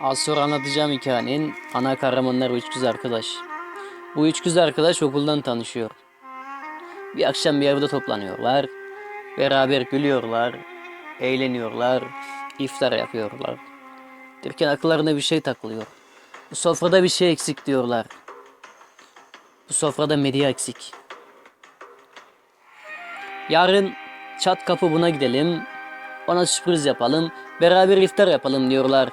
Az sonra anlatacağım hikayenin ana kahramanlar üç kız arkadaş. Bu üç kız arkadaş okuldan tanışıyor. Bir akşam bir evde toplanıyorlar. Beraber gülüyorlar, eğleniyorlar, iftar yapıyorlar. Derken akıllarına bir şey takılıyor. Bu sofrada bir şey eksik diyorlar. Bu sofrada medya eksik. Yarın çat kapı buna gidelim. Ona sürpriz yapalım. Beraber iftar yapalım diyorlar.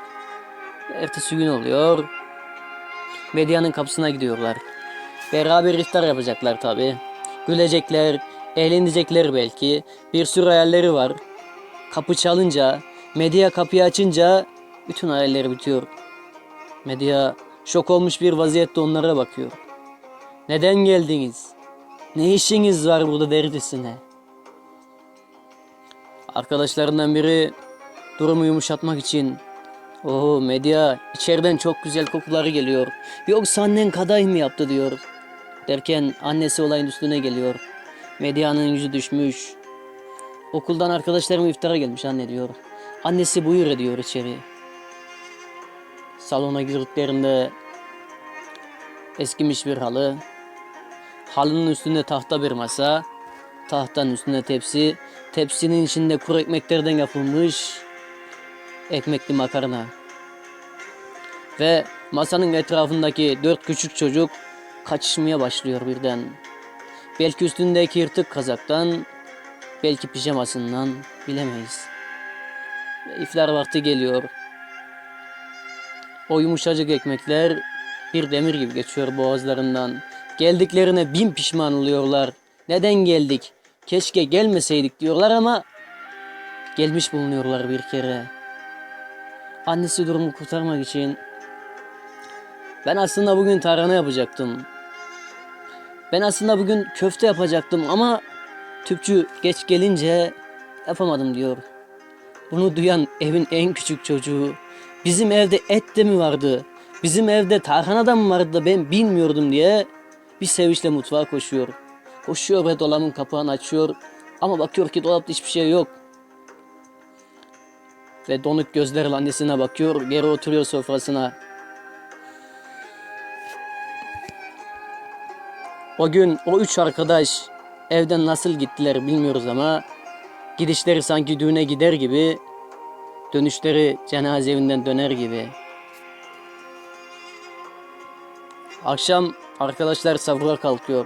Ertesi gün oluyor. Medyanın kapısına gidiyorlar. Beraber iftar yapacaklar tabi. Gülecekler, eğlenecekler belki. Bir sürü hayalleri var. Kapı çalınca, medya kapıyı açınca bütün hayalleri bitiyor. Medya şok olmuş bir vaziyette onlara bakıyor. Neden geldiniz? Ne işiniz var burada derdisine? Arkadaşlarından biri durumu yumuşatmak için Oo medya içeriden çok güzel kokuları geliyor. Yoksa annen kaday mı yaptı diyor. Derken annesi olayın üstüne geliyor. Medyanın yüzü düşmüş. Okuldan arkadaşlarım iftara gelmiş anne diyor. Annesi buyur ediyor içeri. Salona girdiklerinde eskimiş bir halı. Halının üstünde tahta bir masa. Tahtanın üstünde tepsi. Tepsinin içinde kuru ekmeklerden yapılmış ekmekli makarna. Ve masanın etrafındaki dört küçük çocuk kaçışmaya başlıyor birden. Belki üstündeki yırtık kazaktan, belki pijamasından bilemeyiz. Ve iftar vakti geliyor. O yumuşacık ekmekler bir demir gibi geçiyor boğazlarından. Geldiklerine bin pişman oluyorlar. Neden geldik? Keşke gelmeseydik diyorlar ama gelmiş bulunuyorlar bir kere. Annesi durumu kurtarmak için ben aslında bugün tarhana yapacaktım. Ben aslında bugün köfte yapacaktım ama tüpçü geç gelince yapamadım diyor. Bunu duyan evin en küçük çocuğu bizim evde et de mi vardı? Bizim evde tarhana da mı vardı da ben bilmiyordum diye bir sevinçle mutfağa koşuyor. Koşuyor ve dolabın kapağını açıyor ama bakıyor ki dolapta hiçbir şey yok ve donuk gözlerle annesine bakıyor, geri oturuyor sofrasına. O gün o üç arkadaş evden nasıl gittiler bilmiyoruz ama gidişleri sanki düğüne gider gibi, dönüşleri cenaze evinden döner gibi. Akşam arkadaşlar sahura kalkıyor.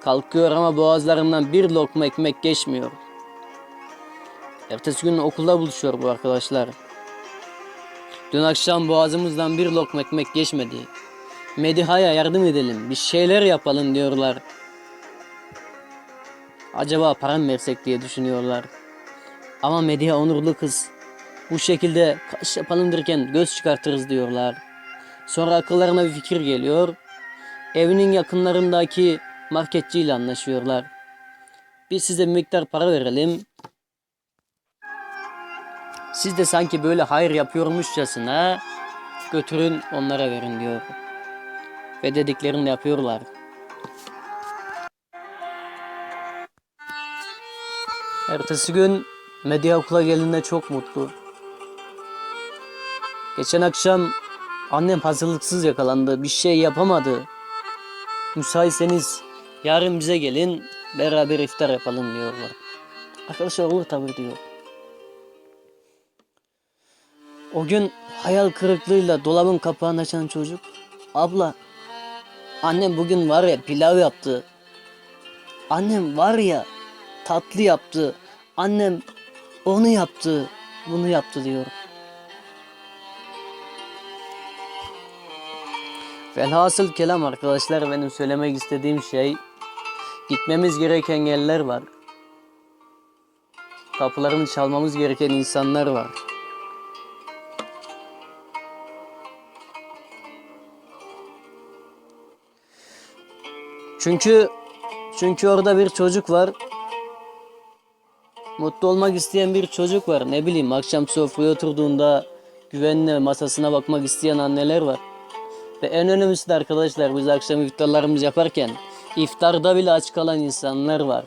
Kalkıyor ama boğazlarından bir lokma ekmek geçmiyor. Ertesi gün okulda buluşuyor bu arkadaşlar. Dün akşam boğazımızdan bir lokma ekmek geçmedi. Mediha'ya yardım edelim, bir şeyler yapalım diyorlar. Acaba para mı versek diye düşünüyorlar. Ama Mediha onurlu kız. Bu şekilde kaş yapalım derken göz çıkartırız diyorlar. Sonra akıllarına bir fikir geliyor. Evinin yakınlarındaki marketçiyle anlaşıyorlar. Biz size bir miktar para verelim. Siz de sanki böyle hayır yapıyormuşçasına götürün onlara verin diyor. Ve dediklerini de yapıyorlar. Ertesi gün Medya okula geldiğinde çok mutlu. Geçen akşam annem hazırlıksız yakalandı. Bir şey yapamadı. Müsaitseniz yarın bize gelin beraber iftar yapalım diyorlar. Arkadaşlar olur tabii diyor. O gün hayal kırıklığıyla dolabın kapağını açan çocuk. Abla, annem bugün var ya pilav yaptı. Annem var ya tatlı yaptı. Annem onu yaptı, bunu yaptı diyor. Velhasıl kelam arkadaşlar benim söylemek istediğim şey gitmemiz gereken yerler var. Kapılarını çalmamız gereken insanlar var. Çünkü çünkü orada bir çocuk var. Mutlu olmak isteyen bir çocuk var. Ne bileyim akşam sofraya oturduğunda güvenle masasına bakmak isteyen anneler var. Ve en önemlisi de arkadaşlar biz akşam iftarlarımızı yaparken iftarda bile aç kalan insanlar var.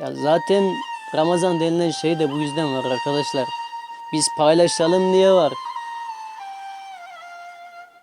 Ya zaten Ramazan denilen şey de bu yüzden var arkadaşlar. Biz paylaşalım diye var.